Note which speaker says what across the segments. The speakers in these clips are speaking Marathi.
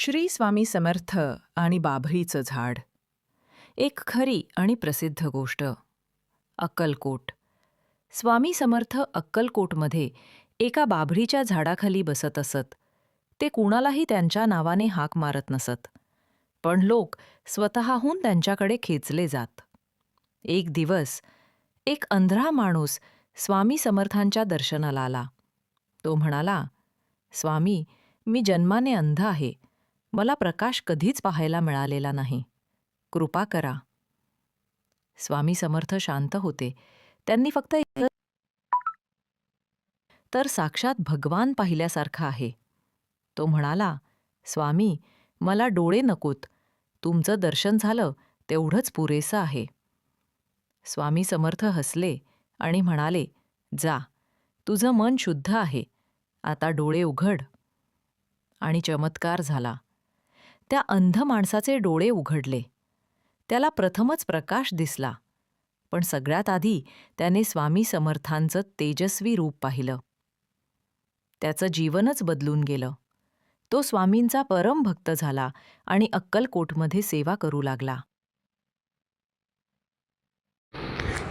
Speaker 1: श्री स्वामी समर्थ आणि बाभळीचं झाड. एक खरी आणि प्रसिद्ध गोष्ट अक्कलकोट. स्वामी समर्थ अक्कलकोटमध्ये एका बाभळीच्या झाडाखाली बसत असत. ते कुणालाही त्यांच्या नावाने हाक मारत नसत. पण लोक स्वतःहून त्यांच्याकडे खेचले जात. एक दिवस एक अंधळा माणूस स्वामी समर्थांच्या दर्शनाला आला. तो म्हणाला स्वामी मी जन्माने अंध आहे. मला प्रकाश कधीच पाहायला मिळालेला नाही. कृपा करा. स्वामी समर्थ शांत होते. त्यांनी फक्त तर साक्षात भगवान पाहिल्यासारखा आहे. तो म्हणाला स्वामी मला डोळे नकोत. तुमचं दर्शन झालं तेवढंच पुरेसं आहे. स्वामी समर्थ हसले आणि म्हणाले जा. तुझं मन शुद्ध आहे. आता डोळे उघड. आणि चमत्कार झाला. त्या अंध माणसाचे डोळे उघडले. त्याला प्रथमच प्रकाश दिसला. पण सगळ्यात आधी त्याने स्वामी समर्थांचं तेजस्वी रूप पाहिलं. त्याचं जीवनच बदलून गेलं. तो स्वामींचा परम भक्त झाला आणि अक्कलकोटमध्ये सेवा करू लागला.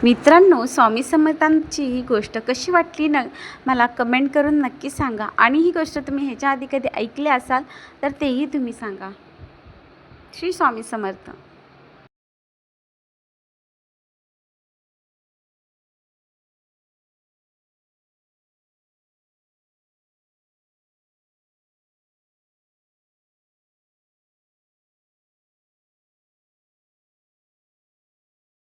Speaker 2: मित्रांनो स्वामी समर्थांची ही गोष्ट कशी वाटली न मला कमेंट करून नक्की सांगा. आणि ही गोष्ट तुम्ही ह्याच्या आधी कधी ऐकली असाल तर तेही तुम्ही सांगा. श्री स्वामी समर्थ